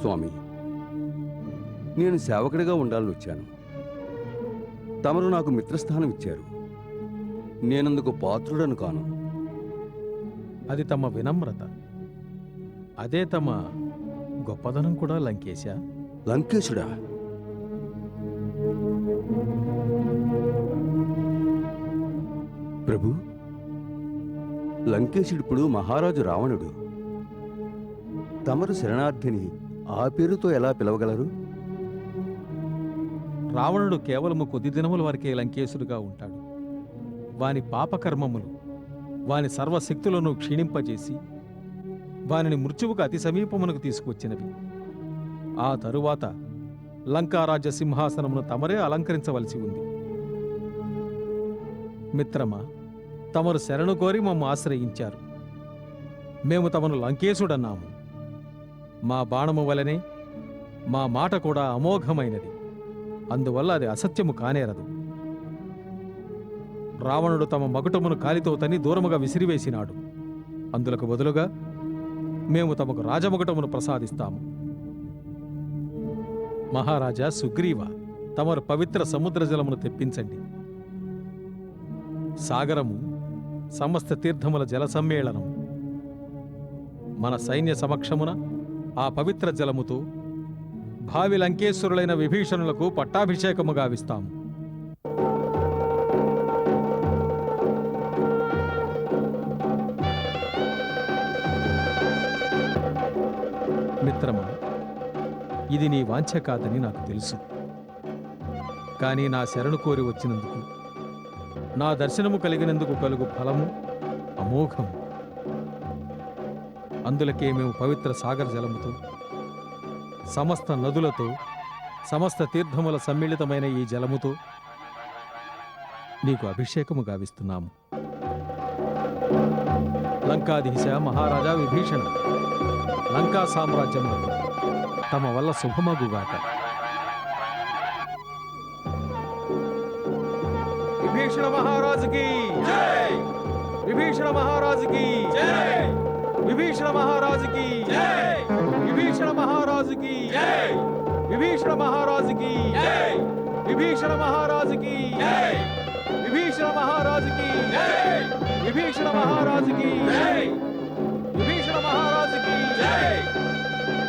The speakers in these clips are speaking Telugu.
స్వామి. నేను సేవకుడిగా ఉండాలని వచ్చాను తమరు నాకు మిత్రస్థానం ఇచ్చారు నేనందుకు పాత్రుడను కాను. అది తమ వినమ్రత. అదే తమ గొప్పదనం కూడా లంకేశ? లంకేశుడా? ప్రభు లంకేశుడిప్పుడు మహారాజు రావణుడు. తమరు శరణార్థిని ఆ పేరుతో ఎలా పిలవగలరు? రావణుడు కేవలము కొద్ది దినముల వరకే లంకేశుడుగా ఉంటాడు. వాని పాపకర్మములు వాని సర్వశక్తులను క్షీణింపజేసి వానిని మృత్యువుకు అతి సమీపమునకు తీసుకువచ్చినవి. ఆ తరువాత లంకారాజ్య సింహాసనమును తమరే అలంకరించవలసి ఉంది. మిత్రమా తమరు శరణు కోరి మమ్మ ఆశ్రయించారు. మేము తమను లంకేశుడన్నాము. మా బాణము వలనే మా మాట కూడా అమోఘమైనది. అందువల్ల అది అసత్యము కానేరదు. రావణుడు తమ మగుటమును కాలితో తని దూరముగా విసిరివేసినాడు. అందులకు బదులుగా మేము తమకు రాజమగుటమును ప్రసాదిస్తాము. మహారాజా సుగ్రీవ తమరు పవిత్ర సముద్ర జలమును తెప్పించండి. సాగరము సమస్త తీర్థముల జల సమ్మేళనం మన సైన్య సమక్షమున ఆ పవిత్ర జలముతో భావి లంకేశ్వరులైన విభీషణులకు పట్టాభిషేకము గావిస్తాము మిత్రమా ఇది నీ వాంఛ కాదని నాకు తెలుసు. కానీ నా శరణు కోరి వచ్చినందుకు నా దర్శనము కలిగినందుకు కలుగు ఫలము అమోఘము. అందులకే మేము పవిత్ర సాగర జలముతో సమస్త నదులతో సమస్త తీర్థముల సమ్మిళితమైన ఈ జలముతో నీకు అభిషేకము గావిస్తున్నాము. లంకాధీశ మహారాజా విభీషణ లంకా సామ్రాజ్యము తమ వల్ల శుభమగుగాక. విభీషణ మహారాజుకి విభీషణ మహారాజుకి విభీషణ మహారాజుకి విభీషణ మహారాజుకి విభీషణ మహారాజుకి విభీషణ మహారాజుకి విభీషణ మహారాజుకి విభీషణ మహారాజుకి విభీషణ మహారాజుకి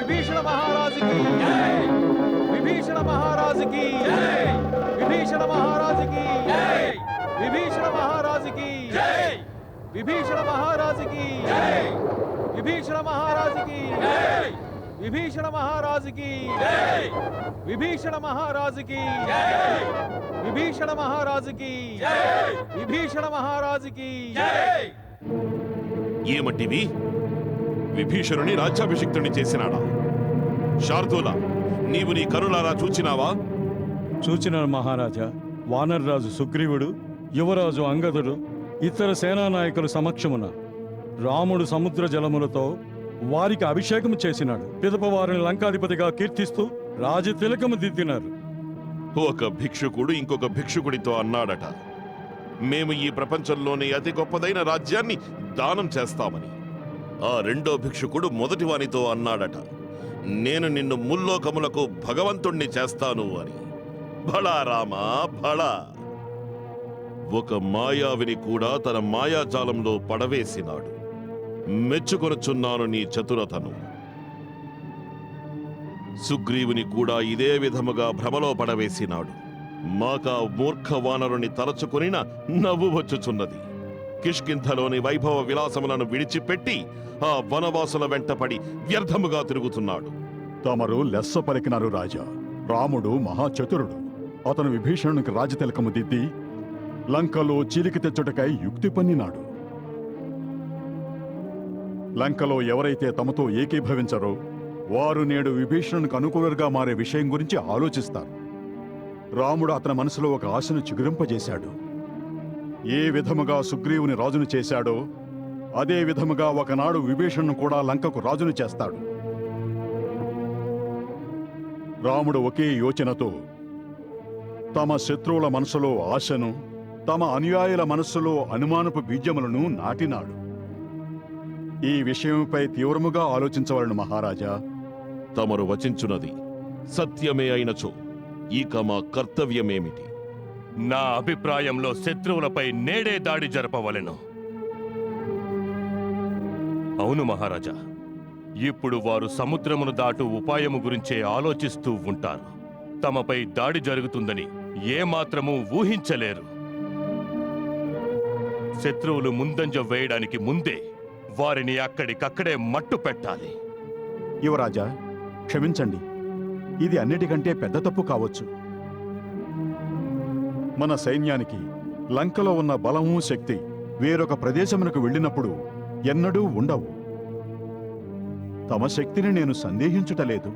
విభీషణ మహారాజుకి విభీషణ మహారాజుకి విభీషణ మహారాజుకి విభీషణ మహారాజుకి విభీషణ మహారాజుకి. విభీషణ మహారాజుకి. విభీషణ మహారాజుకి. విభీషణ మహారాజుకి. విభీషణ మహారాజుకి. విభీషణ మహారాజుకి. ఏమంటివి విభీషణుని రాజ్యాభిషిక్తుని చేసినాడా? శార్దూల నీవు నీ కరులారా చూచినావా? చూచిన మహారాజా. వానర్రాజు సుగ్రీవుడు యువరాజు అంగదుడు ఇతర సేనానాయకుల సమక్షమున రాముడు సముద్ర జలములతో వారికి అభిషేకం చేసినాడు. పిదపవారిని లంకాధిపతిగా కీర్తిస్తూ రాజతిలకము దిద్దినారు. ఒక భిక్షుకుడు ఇంకొక భిక్షుకుడితో అన్నాడట మేము ఈ ప్రపంచంలోని అతి గొప్పదైన రాజ్యాన్ని దానం చేస్తామని. ఆ రెండో భిక్షుకుడు మొదటి వానితో అన్నాడట నేను నిన్ను ముల్లోకములకు భగవంతుణ్ణి చేస్తాను అని. భళా రామా భళా! ఒక మాయావిని కూడా తన మాయాజాలంలో పడవేసినాడు. మెచ్చుకొనుచున్నాను నీ చతురతను. సుగ్రీవుని కూడా ఇదే విధముగా భ్రమలో పడవేసినాడు. మాకా మూర్ఖ వానరుని తలచుకొనిన నవ్వు వచ్చుచున్నది. కిష్కింధలోని వైభవ విలాసములను విడిచిపెట్టి ఆ వనవాసుల వెంటపడి వ్యర్థముగా తిరుగుతున్నాడు. తమరు లెస్స పలికినారు రాజా. రాముడు మహాచతురుడు. అతను విభీషణునికి రాజతిలకము దిద్ది లంకలో చిలికి తెచ్చుటకై యుక్తి పన్నినాడు. లంకలో ఎవరైతే తమతో ఏకీభవించరో వారు నేడు విభీషణునికి అనుకూలంగా మారే విషయం గురించి ఆలోచిస్తారు. రాముడు అతని మనసులో ఒక ఆశను చిగురింపజేశాడు. ఏ విధముగా సుగ్రీవుని రాజును చేశాడో అదే విధముగా ఒకనాడు విభీషణ్ను కూడా లంకకు రాజును చేస్తాడు. రాముడు ఒకే యోచనతో తమ శత్రువుల మనసులో ఆశను తమ అనుయాయుల మనస్సులో అనుమానపు బీజములను నాటినాడు. ఈ విషయంపై తీవ్రముగా ఆలోచించవలను మహారాజా. తమరు వచించున్నది సత్యమే అయినచో ఇక మా కర్తవ్యమేమిటి? నా అభిప్రాయంలో శత్రువులపై నేడే దాడి జరపవలెను. అవును మహారాజా ఇప్పుడు వారు సముద్రమును దాటు ఉపాయము గురించే ఆలోచిస్తూ ఉంటారు. తమపై దాడి జరుగుతుందని ఏమాత్రమూ ఊహించలేరు. శత్రువులు ముందంజ వేయడానికి ముందే వారిని అక్కడికక్కడే మట్టు పెట్టాలి. యువరాజా క్షమించండి. ఇది అన్నిటికంటే పెద్ద తప్పు కావచ్చు. మన సైన్యానికి లంకలో ఉన్న బలము శక్తి వేరొక ప్రదేశమునకు వెళ్ళినప్పుడు ఎన్నడూ ఉండవు. తమ శక్తిని నేను సందేహించుటలేదు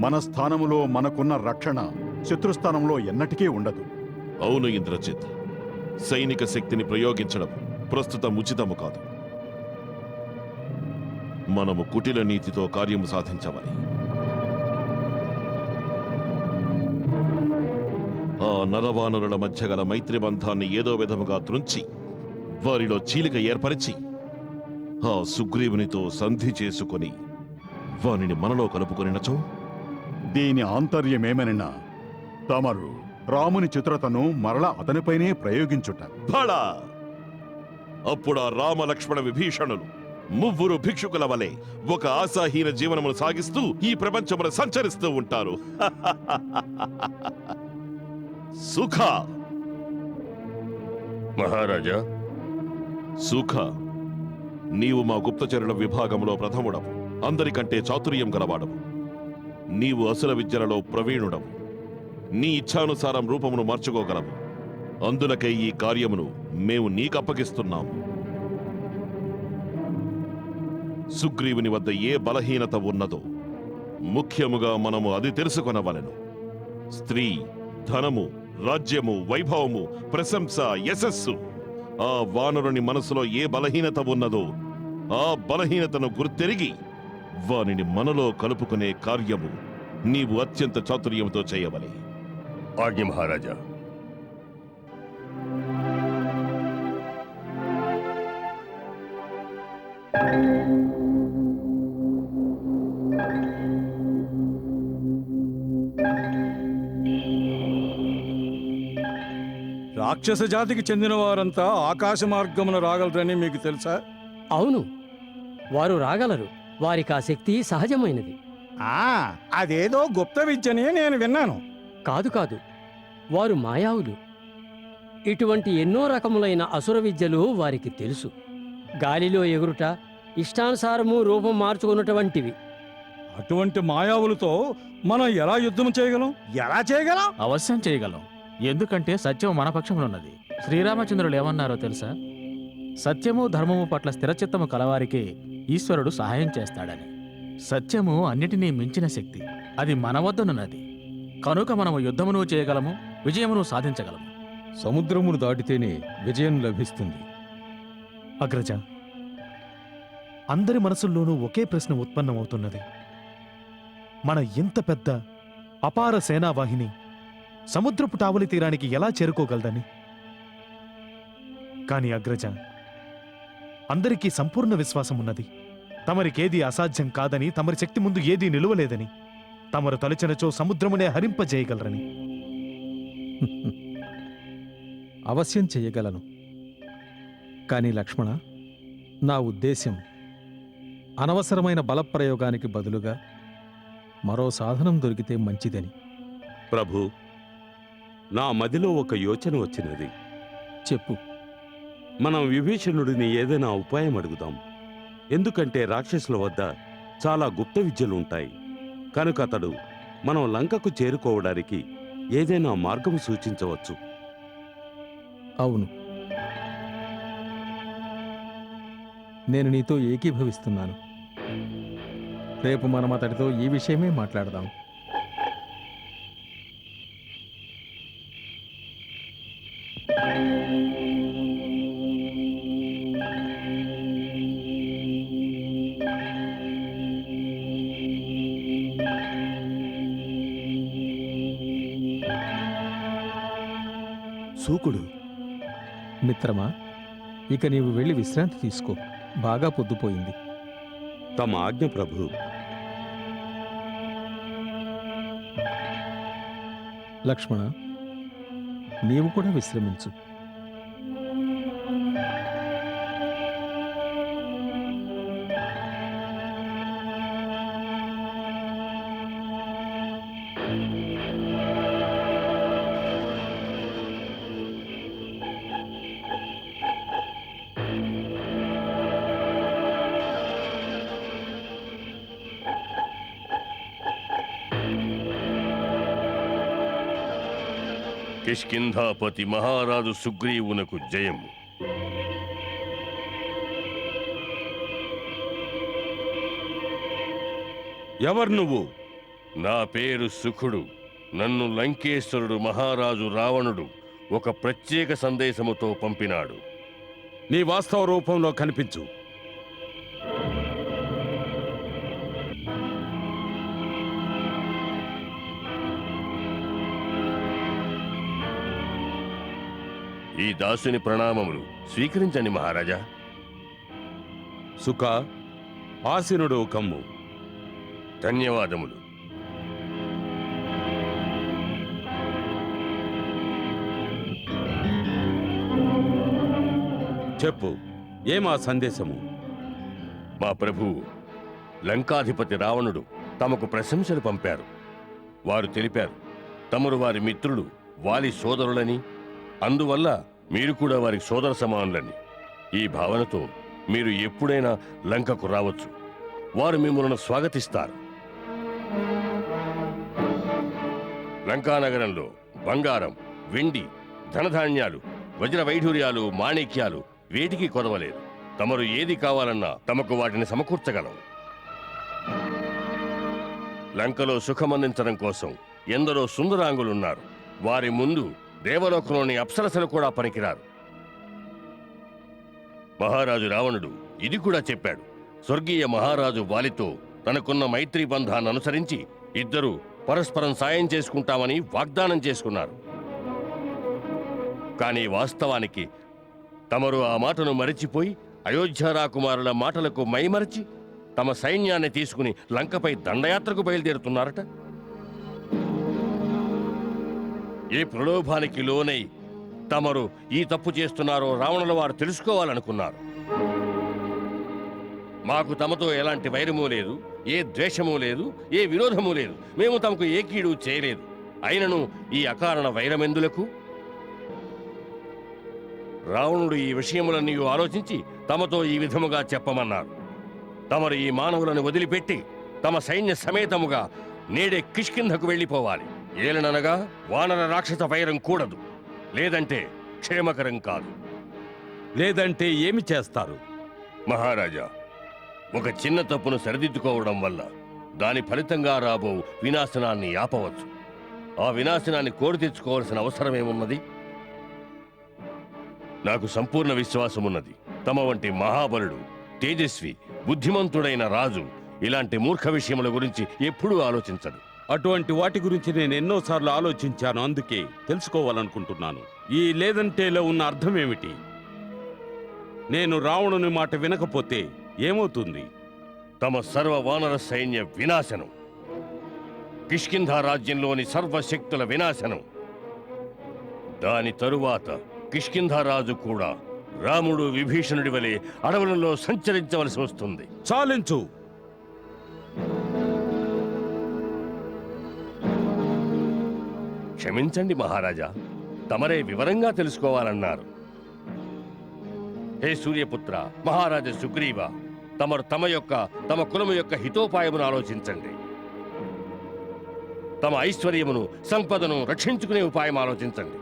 మన స్థానములో మనకున్న రక్షణ శత్రుస్థానంలో ఎన్నటికీ ఉండదు. అవును ఇంద్రజిత్. సైనిక శక్తిని ప్రయోగించడం ప్రస్తుతం ఉచితము కాదు. మనము కుటిల నీతితో కార్యము సాధించవాలి. ఆ నరవానరుల మధ్య గల మైత్రి బంధాన్ని ఏదో విధముగా త్రుంచి వారిలో చీలిక ఏర్పరిచి ఆ సుగ్రీవునితో సంధి చేసుకొని వానిని మనలో కలుపుకొనినచో? దీని ఆంతర్యమేమనినా తమరు రాముని చిత్రతను మరల అతనిపైనే ప్రయోగించుట. ఫళ అప్పుడు ఆ రామ లక్ష్మణ విభీషణులు ముగ్గురు భిక్షుకుల వలె ఒక ఆశాహీన జీవనమును సాగిస్తూ ఈ ప్రపంచమును సంచరిస్తూ ఉంటారు. సుఖ! మహారాజా! సుఖ! నీవు మా గుప్తచరుల విభాగంలో ప్రథముడవు. అందరికంటే చాతుర్యం గలవాడవు. నీవు అసుల విద్యలలో ప్రవీణుడవు. నీ ఇచ్ఛానుసారం రూపమును మార్చుకోగలము. అందులకై ఈ కార్యమును మేము నీకప్పగిస్తున్నాము. సుగ్రీవుని వద్ద ఏ బలహీనత ఉన్నదో ముఖ్యముగా మనము అది తెలుసుకొనవలెను. స్త్రీ ధనము రాజ్యము వైభవము ప్రశంస యశస్సు ఆ వానరుని మనసులో ఏ బలహీనత ఉన్నదో ఆ బలహీనతను గుర్తెరిగి వానిని మనలో కలుపుకునే కార్యము నీవు అత్యంత చాతుర్యంతో చేయవలే. ఆజ్ఞ మహారాజా. రాక్షస జాతికి చెందిన వారంతా ఆకాశ మార్గమున రాగలరని మీకు తెలుసా? అవును. వారు రాగలరు. వారికి ఆ శక్తి సహజమైనది. ఆ అదేదో గుప్త విద్యని నేను విన్నాను. కాదు కాదు వారు మాయావులు. ఇటువంటి ఎన్నో రకములైన అసుర విద్యలు వారికి తెలుసు. గాలిలో ఎగురుట ఇష్టానుసారము రూపం మార్చుకున్నటువంటివి. అటువంటి మాయావులతో మనం ఎలా యుద్ధం చేయగలం? ఎలా చేయగలం? అవశ్యం చేయగలం. ఎందుకంటే సత్యం మన పక్షంలో ఉన్నది శ్రీరామచంద్రులు ఏమన్నారో తెలుసా? సత్యము ధర్మము పట్ల స్థిరచిత్తము కలవారికి ఈశ్వరుడు సహాయం చేస్తాడని. సత్యము అన్నిటినీ మించిన శక్తి. అది మన వద్దనున్నది. కనుక మనము యుద్ధమును చేయగలము విజయమును సాధించగలము. సముద్రమును దాటితేనే విజయం లభిస్తుంది. అగ్రజ అందరి మనసుల్లోనూ ఒకే ప్రశ్న ఉత్పన్నమవుతున్నది. మన ఇంత పెద్ద అపార సేనావాహిని సముద్రపు టావులి తీరానికి ఎలా చేరుకోగలదని? కాని అగ్రజ అందరికీ సంపూర్ణ విశ్వాసం ఉన్నది తమరికేది అసాధ్యం కాదని తమరి శక్తి ముందు ఏదీ నిలువలేదని. తమరు తలచినచో సముద్రమునే హరింపజేయగలరని. అవశ్యం చెయ్యగలను కానీ లక్ష్మణ నా ఉద్దేశ్యం అనవసరమైన బలప్రయోగానికి బదులుగా మరో సాధనం దొరికితే మంచిదని. ప్రభు నా మదిలో ఒక యోచన వచ్చినది. చెప్పు. మనం విభీషణుడిని ఏదైనా ఉపాయం అడుగుదాం. ఎందుకంటే రాక్షసుల వద్ద చాలా గుప్త విద్యలు ఉంటాయి కనుక అతడు మనం లంకకు చేరుకోవడానికి ఏదైనా మార్గం సూచించవచ్చు. అవును. నేను నీతో ఏకీభవిస్తున్నాను. రేపు మనం అతడితో ఈ విషయమే మాట్లాడదాం. ఇక నీవు వెళ్ళి విశ్రాంతి తీసుకో. బాగా పొద్దుపోయింది. తమ ఆజ్ఞ ప్రభు. లక్ష్మణ నీవు కూడా విశ్రమించు. కిష్కింధాపతి మహారాజు సుగ్రీవునకు జయము. ఎవరు నువ్వు? నా పేరు సుఖుడు. నన్ను లంకేశ్వరుడు మహారాజు రావణుడు ఒక ప్రత్యేక సందేశముతో పంపినాడు. నీ వాస్తవ రూపంలో కనిపించు. ఈ దాసుని ప్రణామములు స్వీకరించండి మహారాజా. సుఖ ఆసీనుడు కమ్ము. ధన్యవాదములు. చెప్పు ఏమా సందేశము? మా ప్రభువు లంకాధిపతి రావణుడు తమకు ప్రశంసలు పంపారు. వారు తెలిపారు తమరు వారి మిత్రులు వాలి సోదరులని అందువల్ల మీరు కూడా వారికి సోదర సమానులని ఈ భావనతో మీరు ఎప్పుడైనా లంకకు రావచ్చు. వారు మిమ్మల్ని స్వాగతిస్తారు. లంకానగరంలో బంగారం వెండి ధనధాన్యాలు వజ్ర వైఢూర్యాలు మాణిక్యాలు వేటికి కొదవలేదు. తమరు ఏది కావాలన్నా తమకు వాటిని సమకూర్చగలం. లంకలో సుఖమందించడం కోసం ఎందరో సుందరాంగులున్నారు. వారి ముందు దేవలోకంలోని అప్సరసలు కూడా పనికిరారు. మహారాజు రావణుడు ఇది కూడా చెప్పాడు. స్వర్గీయ మహారాజు వాలితో తనకున్న మైత్రీ బంధాన్ని అనుసరించి ఇద్దరు పరస్పరం సాయం చేసుకుంటామని వాగ్దానం చేసుకున్నారు. కానీ వాస్తవానికి తమరు ఆ మాటను మరిచిపోయి అయోధ్య రాకుమారుల మాటలకు మైమరచి తమ సైన్యాన్ని తీసుకుని లంకపై దండయాత్రకు బయలుదేరుతున్నారట? ఏ ప్రలోభానికి లోనై తమరు ఈ తప్పు చేస్తున్నారో రావణుల వారు తెలుసుకోవాలనుకున్నారు. మాకు తమతో ఎలాంటి వైరము లేదు ఏ ద్వేషము లేదు ఏ విరోధము లేదు. మేము తమకు ఏ కీడు చేయలేదు. అయినను ఈ అకారణ వైరమెందులకు? రావణుడు ఈ విషయములన్నీ ఆలోచించి తమతో ఈ విధముగా చెప్పమన్నారు. తమరు ఈ మానవులను వదిలిపెట్టి తమ సైన్య సమేతముగా నేడే కిష్కింధకు వెళ్ళిపోవాలి. ఏలననగా వానర రాక్షస వైరం కూడదు. లేదంటే క్షేమకరం కాదు. లేదంటే ఏమి చేస్తారు? మహారాజా ఒక చిన్న తప్పును సరిదిద్దుకోవడం వల్ల దాని ఫలితంగా రాబో వినాశనాన్ని ఆపవచ్చు. ఆ వినాశనాన్ని కోరి తెచ్చుకోవాల్సిన అవసరమేమున్నది నాకు సంపూర్ణ విశ్వాసమున్నది. తమ వంటి మహాబలుడు తేజస్వి బుద్ధిమంతుడైన రాజు ఇలాంటి మూర్ఖ విషయముల గురించి ఎప్పుడూ ఆలోచించడు. అటువంటి వాటి గురించి నేను ఎన్నోసార్లు ఆలోచించాను అందుకే తెలుసుకోవాలనుకుంటున్నాను. ఈ లేదంటేలో ఉన్న అర్థం ఏమిటి నేను రావణుని మాట వినకపోతే ఏమవుతుంది? తమ సర్వ వానర సైన్య వినాశనం. కిష్కింధ రాజ్యంలోని సర్వశక్తుల వినాశనం. దాని తరువాత కిష్కింధ రాజు కూడా రాముడు విభీషణుడి వలె అడవులలో సంచరించవలసి వస్తుంది. చాలించు! క్షమించండి మహారాజా. తమరే వివరంగా తెలుసుకోవాలన్నారు. హే సూర్యపుత్ర మహారాజ సుగ్రీవ తమరు తమ యొక్క తమ కులము యొక్క హితోపాయమును ఆలోచించండి. తమ ఐశ్వర్యమును సంపదను రక్షించుకునే ఉపాయం ఆలోచించండి.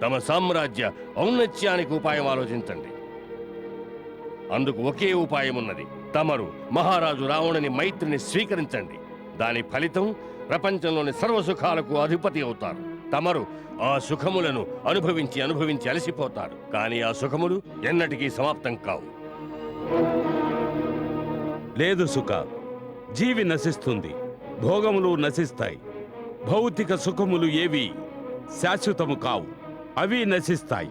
తమ సామ్రాజ్య ఔన్నత్యానికి ఉపాయం ఆలోచించండి. అందుకు ఒకే ఉపాయం ఉన్నది తమరు మహారాజు రావణుని మైత్రిని స్వీకరించండి. దాని ఫలితం ప్రపంచంలోని సర్వ సుఖాలకు అధిపతి అవుతారు. తమరు ఆ సుఖములను అనుభవించి అనుభవించి అలసిపోతారు. కానీ ఆ సుఖములు ఎన్నటికీ సమాప్తం కావు. లేదు సుఖ. జీవి నశిస్తుంది. భోగములు నశిస్తాయి. భౌతిక సుఖములు ఏవి శాశ్వతము కావు. అవి నశిస్తాయి.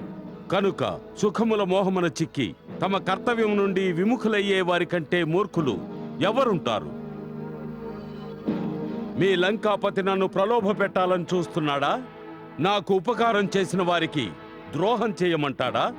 కనుక సుఖముల మోహమున చిక్కి తమ కర్తవ్యం నుండి విముఖులయ్యే వారి కంటే మూర్ఖులు ఎవరుంటారు? మీ లంకాపతి నన్ను ప్రలోభ పెట్టాలని చూస్తున్నాడా? నాకు ఉపకారం చేసిన వారికి ద్రోహం చేయమంటాడా?